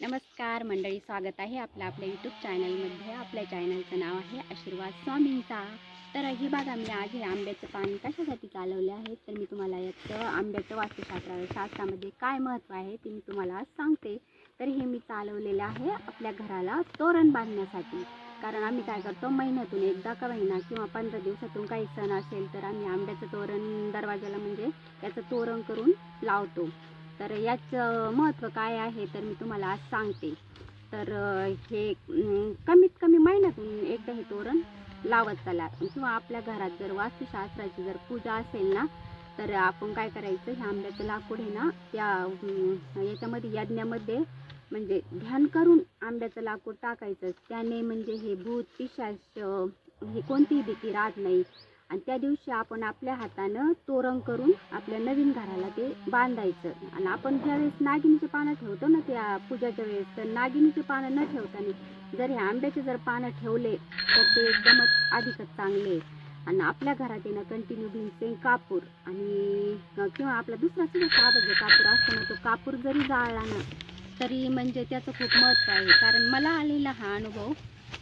नमस्कार मंडळी स्वागत आहे आपल्या आपल्या यूट्यूब चॅनलमध्ये आपल्या चॅनलचं नाव आहे आशीर्वाद स्वामींचा. तर ही बघा मी आज हे आंब्याचं पाणी कशासाठी चालवले आहे? तर मी तुम्हाला याचं आंब्याचं वास्तुशास्त्रा शास्त्रामध्ये काय महत्त्व आहे ते मी तुम्हाला आज सांगते. तर हे मी चालवलेलं आहे आपल्या घराला तोरण बांधण्यासाठी. कारण आम्ही काय करतो महिन्यातून एकदा का महिना किंवा पंधरा दिवसातून काही सण असेल तर आम्ही आंब्याचं तोरण दरवाजाला म्हणजे त्याचं तोरण करून लावतो. तर याचं महत्त्व काय आहे तर मी तुम्हाला आज सांगते. तर हे कमीत कमी महिन्यातून एकदा हे तोरण लावत चला. किंवा आपल्या घरात जर वास्तुशास्त्राची जर पूजा असेल ना तर आपण काय करायचं हे आंब्याचं लाकूड आहे ना त्या याच्यामध्ये यज्ञामध्ये म्हणजे ध्यान करून आंब्याचं लाकूड टाकायचं. त्याने म्हणजे हे भूत पिशाच हे कोणतीही भीती राहत नाही. आणि त्या दिवशी आपण आपल्या हातानं तोरण करून आपल्या नवीन घराला ते बांधायचं. आणि आपण ज्यावेळेस नागिनीचे पानं ठेवतो ना त्या पूजाच्या वेळेस तर नागिनीचे पानं न ठेवताना जर हे आंब्याचे जर पानं ठेवले तर ते एकदमच अधिकच चांगले. आणि आपल्या घरात येणं कंटिन्यू भिंचे कापूर आणि किंवा आपला दुसरा सुद्धा साधा जो कापूर असतो ना तो कापूर जरी जाळला ना तरी म्हणजे त्याचं खूप महत्त्व आहे. कारण मला आलेला हा अनुभव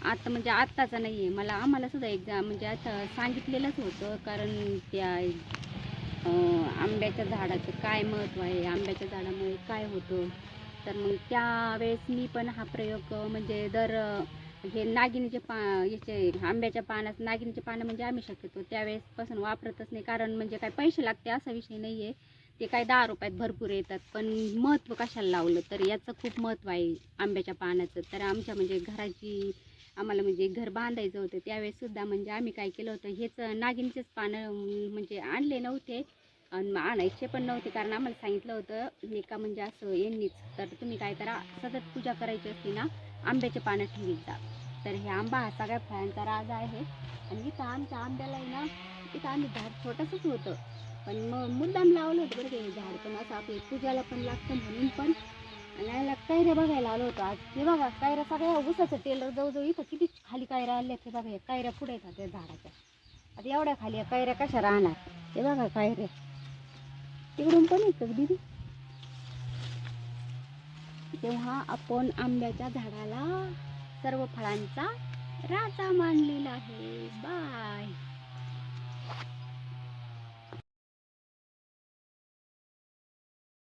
आता म्हणजे आत्ताचा नाही आहे मला आम्हाला सुद्धा एकदा म्हणजे आता सांगितलेलंच होतं कारण त्या आंब्याच्या झाडाचं काय महत्त्व आहे? आंब्याच्या झाडामुळे काय होतं? तर मग त्यावेळेस मी पण हा प्रयोग म्हणजे दर हे नागिनीचे पा याचे आंब्याच्या पानात नागिनीचे पानं म्हणजे आम्ही शक्यतो त्यावेळेसपासून वापरतच नाही. कारण म्हणजे काय पैसे लागते असा विषय नाही आहे ते काय दहा रुपयात भरपूर येतात पण महत्त्व कशाला लावलं? तर याचं खूप महत्त्व आहे आंब्याच्या पानाचं. तर आमच्या म्हणजे घराची आम्हाला म्हणजे घर बांधायचं होतं त्यावेळेससुद्धा म्हणजे आम्ही काय केलं होतं हेच नागिनचेच पानं म्हणजे आणले नव्हते आणि मग आणायचे पण नव्हते कारण आम्हाला सांगितलं होतं एका म्हणजे असं यांनीच तर तुम्ही काय करा सतत पूजा करायची असली ना आंब्याचे पानं ठेवीत जा. तर हे आंबा हा सगळ्या फळांचा राजा आहे. आणि इथं आमच्या आंब्याला आहे ना इथं आम्ही झाड छोटंसंच होतं. पण मग मुद्दाम लावलं होतं बरं ते झाड. पण असं आपली पूजाला पण लागतं म्हणून पण. आणि कायऱ्या कैऱ्या बघायला आलो होतो. आज ते बघा कैऱ्या सगळ्या उसाचं टेलर जवळजवळ इथं किती खाली कायऱ्या आल्या ते बघा हे कैऱ्या पुढे येतात त्या झाडाच्या. आता एवढ्या खाली या कैऱ्या कशा राहणार? ते बघा कायऱ्या तिकडून पण येतात दिदी. तेव्हा आपण आंब्याच्या झाडाला सर्व फळांचा राजा मानलेला आहे. बाय.